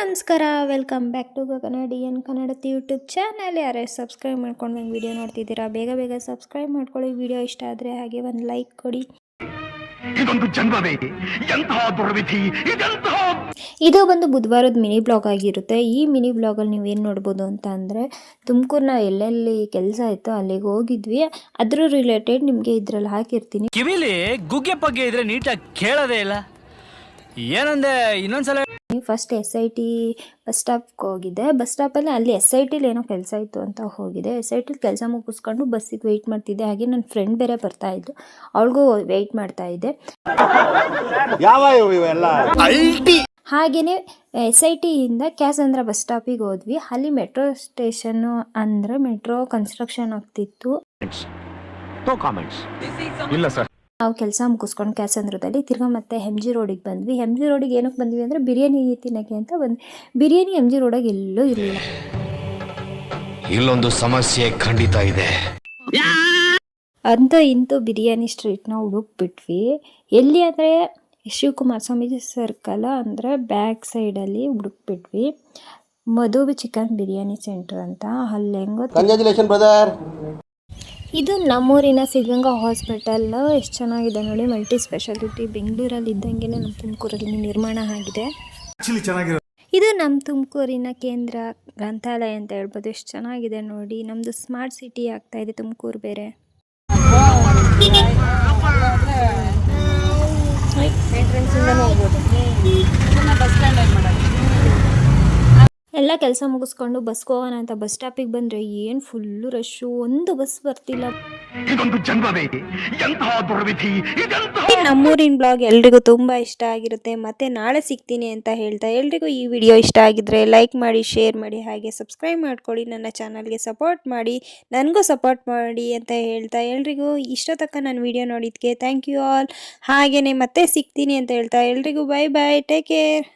ನಮಸ್ಕಾರ welcome back to Kannadian Kannadathi YouTube channel ಯಾರೇ subscribe ಮಾಡ್ಕೊಂಡು ನಂಗೆ ವಿಡಿಯೋ ನೋಡ್ತಿದ್ದೀರಾ ಬೇಗ ಬೇಗ ಸಬ್ಸ್ಕ್ರೈಬ್ ಮಾಡ್ಕೊಳ್ಳಿ. ವಿಡಿಯೋ ಇಷ್ಟ ಆದರೆ ಹಾಗೆ ಒಂದು ಲೈಕ್ ಕೊಡಿ. ಇದೊಂದು ಜನ್ಮವೇ ಎಂತಹ ದುರ್ವಿಧಿ ಇದೆಂತಹ ಇದು ಬಂದು ಬುಧವಾರದ ಮಿನಿ ಬ್ಲಾಗ್ ಆಗಿರುತ್ತೆ. ಈ ಮಿನಿ ಬ್ಲಾಗ್ ಅಲ್ಲಿ ನೀವೇನು ನೋಡ್ಬೋದು ಅಂತ ಅಂದ್ರೆ ತುಮಕೂರಿನ ಎಲ್ಲೆಲ್ಲಿ ಕೆಲಸ ಇತ್ತು ಅಲ್ಲಿಗೆ ಹೋಗಿದ್ವಿ. ಅದ್ರ ರಿಲೇಟೆಡ್ ನಿಮಗೆ ಇದ್ರಲ್ಲಿ ಹಾಕಿರ್ತೀನಿ. ಕಿವಿಲಿ ಗುಗ್ಗೆ ಪಗ್ಗೆ ಇದ್ರೆ ನೀಟಾಗಿ ಕೇಳೋದೇ ಇಲ್ಲ. ಏನಂದೆ ಇನ್ನೊಂದ್ಸಲ first S I T bus ಸ್ಟಾಪ್ಗೆ ಹೋಗಿದ್ದೆ. ಬಸ್ ಸ್ಟಾಪಲ್ಲಿ ಅಲ್ಲಿ ಎಸ್ ಐ ಟಿಲಿ ಏನೋ ಕೆಲಸ ಇತ್ತು ಅಂತ ಹೋಗಿದೆ ಎಸ್ ಐ ಟಿಲಿ ಕೆಲಸ ಮುಗಿಸ್ಕೊಂಡು ಬಸ್ಸಿಗೆ ವೆಯ್ಟ್ ಮಾಡ್ತಿದ್ದೆ. ಹಾಗೆ ನನ್ನ ಫ್ರೆಂಡ್ ಬೇರೆ ಬರ್ತಾ ಇದ್ದು ಅವಳಿಗೂ ವೆಯ್ಟ್ ಮಾಡ್ತಾ ಇದ್ದೆ. ಯಾವ ಇವು ಇವೆಲ್ಲ? ಹಾಗೆಯೇ ಎಸ್ ಐ ಟಿಯಿಂದ ಕ್ಯಾಸಂದ್ರ ಬಸ್ ಸ್ಟಾಪಿಗೆ ಹೋದ್ವಿ. ಅಲ್ಲಿ ಮೆಟ್ರೋ ಸ್ಟೇಷನ್ನು ಅಂದರೆ ಮೆಟ್ರೋ ಕನ್ಸ್ಟ್ರಕ್ಷನ್ ಆಗ್ತಿತ್ತು. ಇಲ್ಲ ಸರ್ ನಾವು ಕೆಲಸ ಮುಗಿಸ್ಕೊಂಡು ಕ್ಯಾಸಂದ್ರದಲ್ಲಿ ತಿರ್ಗಾ ಮತ್ತೆ ಎಂ ಜಿ ರೋಡಿಗೆ ಬಂದ್ವಿ. ಎಂ ಜಿ ರೋಡಿಗೆ ಏನಕ್ಕೆ ಬಂದ್ವಿ ಅಂದರೆ ಬಿರಿಯಾನಿ ತಿನ್ನೋಕ್ಕೆ ಅಂತ ಬಂದ್ವಿ ಬಿರಿಯಾನಿ ಎಂ ಜಿ ರೋಡಾಗ ಎಲ್ಲೂ ಇರಲಿಲ್ಲ. ಇಲ್ಲೊಂದು ಸಮಸ್ಯೆ ಖಂಡಿತ ಇದೆ. ಅಂತ ಇಂತು ಬಿರಿಯಾನಿ ಸ್ಟ್ರೀಟ್ನ ಹುಡುಕ್ಬಿಟ್ವಿ ಎಲ್ಲಿ ಅಂದರೆ ಶಿವಕುಮಾರ ಸ್ವಾಮೀಜಿ ಸರ್ಕಲ್ ಅಂದರೆ ಬ್ಯಾಕ್ ಸೈಡಲ್ಲಿ ಹುಡುಕ್ಬಿಟ್ವಿ ಮಧು ಚಿಕನ್ ಬಿರಿಯಾನಿ ಸೆಂಟರ್ ಅಂತ. ಅಲ್ಲಿ ಹೆಂಗೋ ಕಂಗ್ರ್ಯಾಚುಲೇಷನ್ ಬ್ರದರ್ ಇದು ನಮ್ಮೂರಿನ ಸಿದ್ಧಗಂಗಾ ಹಾಸ್ಪಿಟಲ್ ಎಷ್ಟು ಚೆನ್ನಾಗಿದೆ ನೋಡಿ ಮಲ್ಟಿ ಸ್ಪೆಷಾಲಿಟಿ. ಬೆಂಗಳೂರಲ್ಲಿ ಇದ್ದಂಗೆ ನಮ್ಮ ತುಮಕೂರಲ್ಲಿ ನಿರ್ಮಾಣ ಆಗಿದೆ. ಇದು ನಮ್ಮ ತುಮಕೂರಿನ ಕೇಂದ್ರ ಗ್ರಂಥಾಲಯ ಅಂತ ಹೇಳ್ಬೋದು. ಎಷ್ಟು ಚೆನ್ನಾಗಿದೆ ನೋಡಿ. ನಮ್ಮದು ಸ್ಮಾರ್ಟ್ ಸಿಟಿ ಆಗ್ತಾ ಇದೆ ತುಮಕೂರು ಬೇರೆ. ಎಲ್ಲ ಕೆಲಸ ಮುಗಿಸ್ಕೊಂಡು ಬಸ್ಗೆ ಹೋಗೋಣ ಅಂತ ಬಸ್ ಸ್ಟಾಪಿಗೆ ಬಂದರೆ ಏನು ಫುಲ್ಲು ರಶ್ಶು ಒಂದು ಬಸ್ ಬರ್ತಿಲ್ಲ. ನಮ್ಮೂರಿನ ಬ್ಲಾಗ್ ಎಲ್ರಿಗೂ ತುಂಬ ಇಷ್ಟ ಆಗಿರುತ್ತೆ. ಮತ್ತೆ ನಾಳೆ ಸಿಗ್ತೀನಿ ಅಂತ ಹೇಳ್ತಾ ಎಲ್ರಿಗೂ ಈ ವಿಡಿಯೋ ಇಷ್ಟ ಆಗಿದ್ರೆ ಲೈಕ್ ಮಾಡಿ ಶೇರ್ ಮಾಡಿ ಹಾಗೆ ಸಬ್ಸ್ಕ್ರೈಬ್ ಮಾಡ್ಕೊಳ್ಳಿ. ನನ್ನ ಚಾನಲ್ಗೆ ಸಪೋರ್ಟ್ ಮಾಡಿ ನನಗೂ ಸಪೋರ್ಟ್ ಮಾಡಿ ಅಂತ ಹೇಳ್ತಾ ಎಲ್ರಿಗೂ ಇಷ್ಟ ತಕ್ಕ ನಾನು ವಿಡಿಯೋ ನೋಡಿದ್ದಕ್ಕೆ ಥ್ಯಾಂಕ್ ಯು ಆಲ್ ಹಾಗೆಯೇ ಮತ್ತೆ ಸಿಗ್ತೀನಿ ಅಂತ ಹೇಳ್ತಾ ಎಲ್ರಿಗೂ ಬೈ ಬೈ ಟೇಕ್ ಕೇರ್